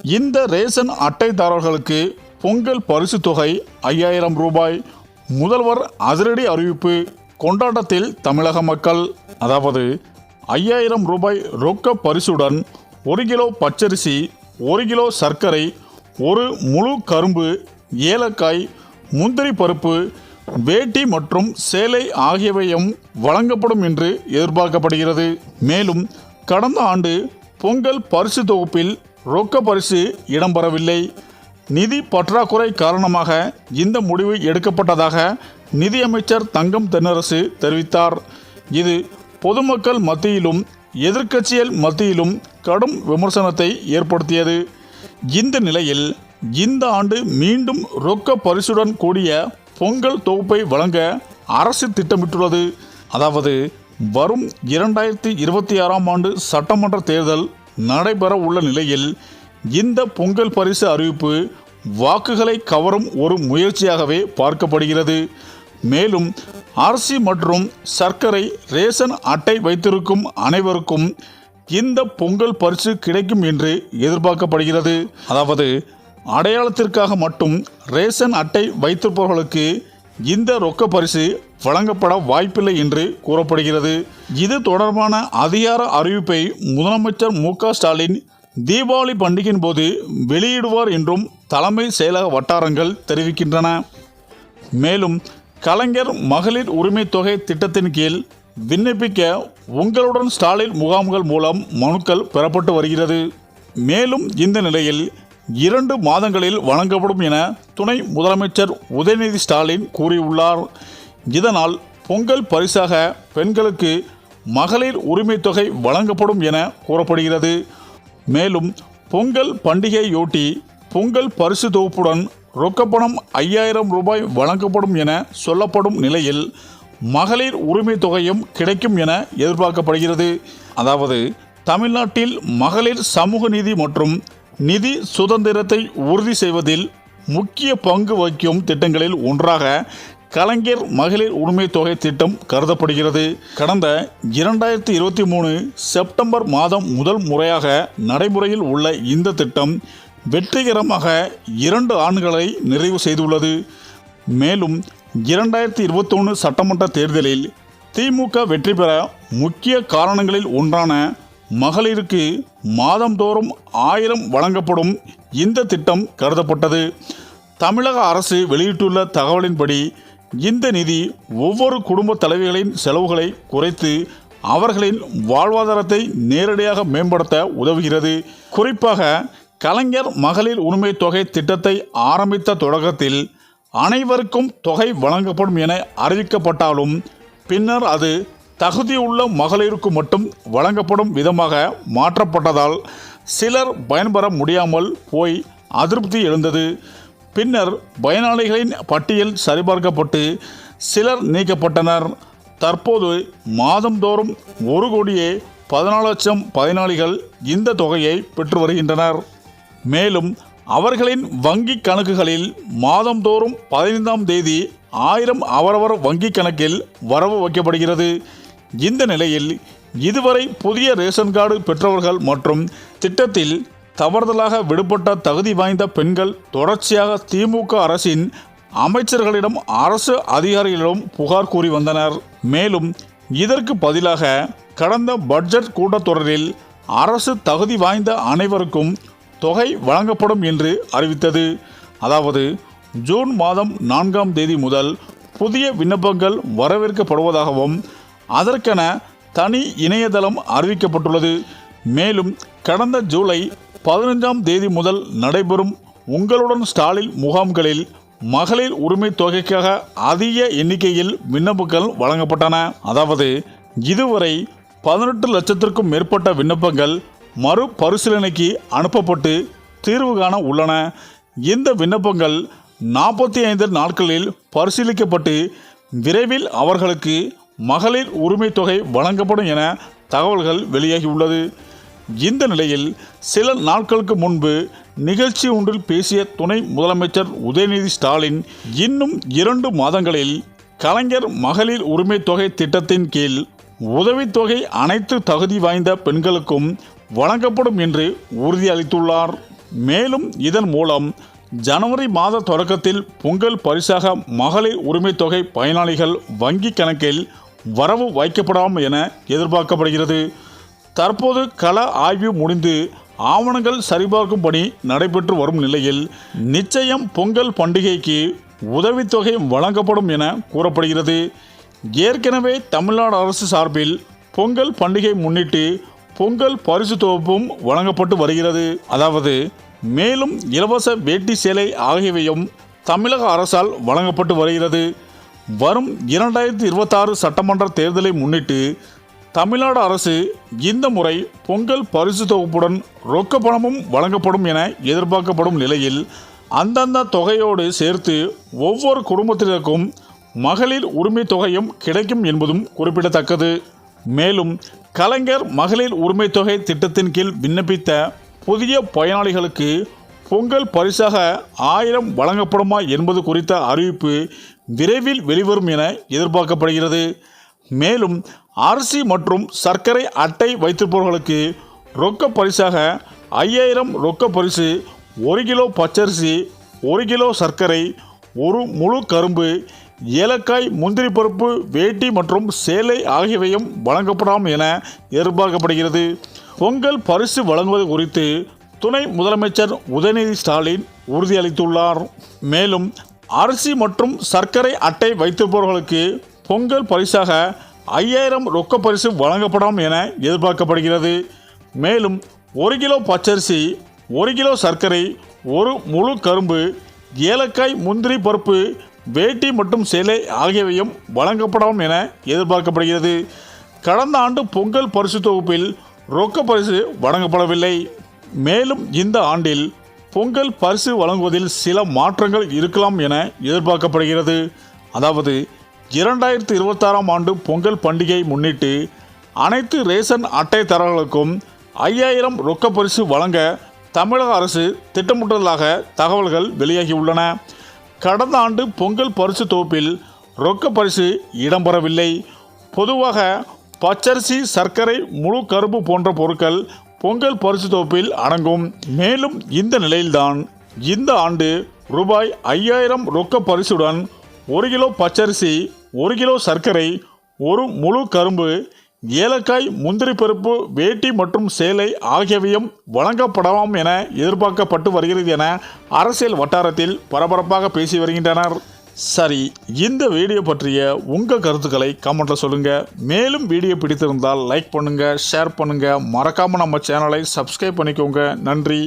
இந்த ரேஷன் அட்டைதாரர்களுக்கு பொங்கல் பரிசு தொகை ஐயாயிரம் ரூபாய். முதல்வர் அதிரடி அறிவிப்பு கொண்டாட்டத்தில் தமிழக மக்கள் அதாவது ஐயாயிரம் ரூபாய் ரொக்க பரிசுடன் ஒரு கிலோ பச்சரிசி ஒரு கிலோ சர்க்கரை ஒரு முழு கரும்பு ஏலக்காய் முந்திரி பருப்பு வேட்டி மற்றும் சேலை ஆகியவையும் வழங்கப்படும் என்று எதிர்பார்க்கப்படுகிறது. மேலும் கடந்த ஆண்டு பொங்கல் பரிசு தொகுப்பில் ரொக்க பரிசு இடம்பெறவில்லை. நிதி பற்றாக்குறை காரணமாக இந்த முடிவு எடுக்கப்பட்டதாக நிதியமைச்சர் தங்கம் தென்னரசு தெரிவித்தார். இது பொதுமக்கள் மத்தியிலும் எதிர்க்கட்சிகள் மத்தியிலும் கடும் விமர்சனத்தை ஏற்படுத்தியது. இந்த நிலையில் இந்த ஆண்டு மீண்டும் ரொக்க பரிசுடன் கூடிய பொங்கல் தொகுப்பை வழங்க அரசு திட்டமிட்டுள்ளது. அதாவது வரும் இரண்டாயிரத்தி இருபத்தி ஆறாம் ஆண்டு சட்டமன்ற தேர்தல் நடைபெற உள்ள நிலையில் இந்த பொங்கல் பரிசு அறிவிப்பு வாக்குகளை கவரும் ஒரு முயற்சியாகவே பார்க்கப்படுகிறது. மேலும் அரிசி மற்றும் சர்க்கரை ரேஷன் அட்டை வைத்திருக்கும் அனைவருக்கும் இந்த பொங்கல் பரிசு கிடைக்கும் என்று எதிர்பார்க்கப்படுகிறது. அதாவது அடையாளத்திற்காக மட்டும் ரேஷன் அட்டை வைத்திருப்பவர்களுக்கு இந்த ரொக்க பரிசு வழங்கப்பட வாய்ப்பில்லை என்று கூறப்படுகிறது. இது தொடர்பான அதிகார அறிவிப்பை முதலமைச்சர் மு ஸ்டாலின் தீபாவளி பண்டிகையின் போது வெளியிடுவார் என்றும் தலைமை செயலக வட்டாரங்கள் தெரிவிக்கின்றன. மேலும் கலைஞர் மகளிர் உரிமை தொகை திட்டத்தின் கீழ் விண்ணப்பிக்க உங்களுடன் ஸ்டாலின் முகாம்கள் மூலம் மனுக்கள் பெறப்பட்டு வருகிறது. மேலும் இந்த நிலையில் இரண்டு மாதங்களில் வழங்கப்படும் என துணை முதலமைச்சர் உதயநிதி ஸ்டாலின் கூறியுள்ளார். இதனால் பொங்கல் பரிசாக பெண்களுக்கு மகளிர் உரிமை தொகை வழங்கப்படும் என கூறப்படுகிறது. மேலும் பொங்கல் பண்டிகையொட்டி பொங்கல் பரிசு தொகுப்புடன் ரொக்கப்பணம் ஐயாயிரம் ரூபாய் வழங்கப்படும் என சொல்லப்படும் நிலையில் மகளிர் உரிமை தொகையும் கிடைக்கும் என எதிர்பார்க்கப்படுகிறது. அதாவது தமிழ்நாட்டில் மகளிர் சமூக நீதி மற்றும் நிதி சுதந்திரத்தை உறுதி செய்வதில் முக்கிய பங்கு வகிக்கும் திட்டங்களில் ஒன்றாக கலைஞர் மகளிர் உரிமை தொகை திட்டம் கருதப்படுகிறது. கடந்த இரண்டாயிரத்தி இருபத்தி மூணு செப்டம்பர் மாதம் முதல் முறையாக நடைமுறையில் உள்ள இந்த திட்டம் வெற்றிகரமாக இரண்டு ஆண்டுகளை நிறைவு செய்துள்ளது. மேலும் இரண்டாயிரத்தி இருபத்தொன்று சட்டமன்ற தேர்தலில் திமுக வெற்றி பெற முக்கிய காரணங்களில் ஒன்றான மகளிருக்கு மாதந்தோறும் ஆயிரம் வழங்கப்படும் இந்த திட்டம் கருதப்பட்டது. தமிழக அரசு வெளியிட்டுள்ள தகவலின்படி இந்த நிதி ஒவ்வொரு குடும்ப தலைவிகளின் செலவுகளை குறைத்து அவர்களின் வாழ்வாதாரத்தை நேரடியாக மேம்படுத்த உதவுகிறது. குறிப்பாக கலைஞர் மகளிர் உரிமை தொகை திட்டத்தை ஆரம்பித்த தொடக்கத்தில் அனைவருக்கும் தொகை வழங்கப்படும் என அறிவிக்கப்பட்டாலும் பின்னர் அது தகுதியுள்ள மகளிருக்கு மட்டும் வழங்கப்படும் விதமாக மாற்றப்பட்டதால் சிலர் பயன்பெற முடியாமல் போய் அதிருப்தி எழுந்தது. பின்னர் பயனாளிகளின் பட்டியல் சரிபார்க்கப்பட்டு சிலர் நீக்கப்பட்டனர். தற்போது மாதந்தோறும் ஒரு கோடியே பதினாலு லட்சம் பயனாளிகள் இந்த தொகையை பெற்று வருகின்றனர். மேலும் அவர்களின் வங்கி கணக்குகளில் மாதந்தோறும் பதினைந்தாம் தேதி ஆயிரம் அவரவர் வங்கி கணக்கில் வரவு வைக்கப்படுகிறது. இந்த நிலையில் இதுவரை புதிய ரேஷன் கார்டு பெற்றவர்கள் மற்றும் திட்டத்தில் தவறுதலாக விடுபட்ட தகுதி வாய்ந்த பெண்கள் தொடர்ச்சியாக திமுக அரசின் அமைச்சர்களிடம் அரசு அதிகாரிகளிடம் புகார் கூறி வந்தனர். மேலும் இதற்கு பதிலாக கடந்த பட்ஜெட் கூட்டத்தொடரில் அரசு தகுதி வாய்ந்த அனைவருக்கும் தொகை வழங்கப்படும் என்று அறிவித்தது. அதாவது ஜூன் மாதம் நான்காம் தேதி முதல் புதிய விண்ணப்பங்கள் வரவேற்கப்படுவதாகவும் அதற்கென தனி இணையதளம் அறிவிக்கப்பட்டுள்ளது. மேலும் கடந்த ஜூலை பதினைஞ்சாம் தேதி முதல் நடைபெறும் உங்களுடன் ஸ்டாலின் முகாம்களில் மகளிர் உரிமை தொகைக்காக அதிக எண்ணிக்கையில் விண்ணப்பங்கள் வழங்கப்பட்டன. அதாவது இதுவரை பதினெட்டு லட்சத்திற்கும் மேற்பட்ட விண்ணப்பங்கள் மறுபரிசீலனைக்கு அனுப்பப்பட்டு தீர்வு காண உள்ளன. இந்த விண்ணப்பங்கள் நாற்பத்தி ஐந்து நாட்களில் பரிசீலிக்கப்பட்டு விரைவில் அவர்களுக்கு மகளிர் உரிமை தொகை வழங்கப்படும் என தகவல்கள் வெளியாகியுள்ளது. இந்த நிலையில் சில நாட்களுக்கு முன்பு நிகழ்ச்சி ஒன்றில் பேசிய துணை முதலமைச்சர் உதயநிதி ஸ்டாலின் இன்னும் இரண்டு மாதங்களில் கலைஞர் மகளிர் உரிமை தொகை திட்டத்தின் கீழ் உதவித்தொகை அனைத்து தகுதி வாய்ந்த பெண்களுக்கும் வழங்கப்படும் என்று உறுதியளித்துள்ளார். மேலும் இதன் மூலம் ஜனவரி மாத தொடக்கத்தில் பொங்கல் பரிசாக மகளிர் உரிமை தொகை பயனாளிகள் வங்கி கணக்கில் வரவு வைக்கப்படாம் என எதிர்பார்க்கப்படுகிறது. தற்போது கள ஆய்வு முடிந்து ஆவணங்கள் சரிபார்க்கும் பணி நடைபெற்று வரும் நிலையில் நிச்சயம் பொங்கல் பண்டிகைக்கு உதவித்தொகை வழங்கப்படும் என கூறப்படுகிறது. ஏற்கனவே தமிழ்நாடு அரசு சார்பில் பொங்கல் பண்டிகை முன்னிட்டு பொங்கல் பரிசு தொகுப்பும் வழங்கப்பட்டு வருகிறது. அதாவது மேலும் இலவச வேட்டி சேலை ஆகியவையும் தமிழக அரசால் வழங்கப்பட்டு வருகிறது. வரும் இரண்டாயிரத்தி இருபத்தாறு சட்டமன்ற தேர்தலை முன்னிட்டு தமிழ்நாடு அரசு இந்த முறை பொங்கல் பரிசு தொகுப்புடன் ரொக்க பணமும் வழங்கப்படும் என எதிர்பார்க்கப்படும் நிலையில் அந்தந்த தொகையோடு சேர்த்து ஒவ்வொரு குடும்பத்தினருக்கும் மகளிர் உரிமை தொகையும் கிடைக்கும் என்பதும் குறிப்பிடத்தக்கது. மேலும் கலைஞர் மகளிர் உரிமை தொகை திட்டத்தின் கீழ் விண்ணப்பித்த புதிய பயனாளிகளுக்கு பொங்கல் பரிசாக ஆயிரம் வழங்கப்படுமா என்பது குறித்த அறிவிப்பு விரைவில் வெளிவரும் என எதிர்பார்க்கப்படுகிறது. மேலும் அரிசி மற்றும் சர்க்கரை அட்டை வைத்திருப்பவர்களுக்கு ரொக்க பரிசாக ஐயாயிரம் ரொக்க பரிசு ஒரு கிலோ பச்சரிசி ஒரு கிலோ சர்க்கரை ஒரு முழு கரும்பு ஏலக்காய் முந்திரி பருப்பு வேட்டி மற்றும் சேலை ஆகியவையும் வழங்கப்படாம் என எதிர்பார்க்கப்படுகிறது. பொங்கல் பரிசு வழங்குவது குறித்து துணை முதலமைச்சர் உதயநிதி ஸ்டாலின் உறுதியளித்துள்ளார். மேலும் அரிசி மற்றும் சர்க்கரை அட்டை வைத்திருப்பவர்களுக்கு பொங்கல் பரிசாக ஐயாயிரம் ரொக்க பரிசு வழங்கப்படும் என எதிர்பார்க்கப்படுகிறது. மேலும் ஒரு கிலோ பச்சரிசி ஒரு கிலோ சர்க்கரை ஒரு முழு கரும்பு ஏலக்காய் முந்திரி பருப்பு வேட்டி மற்றும் சேலை ஆகியவையும் வழங்கப்படும் என எதிர்பார்க்கப்படுகிறது. கடந்த ஆண்டு பொங்கல் பரிசு தொகுப்பில் ரொக்க பரிசு வழங்கப்படவில்லை. மேலும் இந்த ஆண்டில் பொங்கல் பரிசு வழங்குவதில் சில மாற்றங்கள் இருக்கலாம் என எதிர்பார்க்கப்படுகிறது. அதாவது இரண்டாயிரத்தி இருபத்தாறாம் ஆண்டு பொங்கல் பண்டிகையை முன்னிட்டு அனைத்து ரேஷன் அட்டைதாரர்களுக்கும் ஐயாயிரம் ரொக்க பரிசு வழங்க தமிழக அரசு திட்டமிட்டுள்ளதாக தகவல்கள் வெளியாகியுள்ளன. கடந்த ஆண்டு பொங்கல் பரிசு தொகுப்பில் ரொக்க பரிசு இடம்பெறவில்லை. பொதுவாக பச்சரிசி சர்க்கரை முழு கரும்பு போன்ற பொருட்கள் பொங்கல் பரிசு தொகுப்பில் அடங்கும். மேலும் இந்த நிலையில்தான் இந்த ஆண்டு ரூபாய் ஐயாயிரம் ரொக்க பரிசுடன் ஒரு கிலோ பச்சரிசி ஒரு கிலோ சர்க்கரை ஒரு முழு கரும்பு ஏலக்காய் முந்திரி பருப்பு வேட்டி மற்றும் சேலை ஆகியவையும் வழங்கப்படலாம் என எதிர்பார்க்கப்பட்டு வருகிறது என அரசியல் வட்டாரத்தில் பரபரப்பாக பேசி வருகின்றனர். சரி இந்த வீடியோ பற்றிய உங்கள் கருத்துக்களை கமெண்ட்டில் சொல்லுங்கள் மேலும் வீடியோ பிடித்திருந்தால் லைக் பண்ணுங்கள் ஷேர் பண்ணுங்கள் மறக்காமல் நம்ம சேனலை சப்ஸ்கிரைப் பண்ணிக்கோங்க. நன்றி.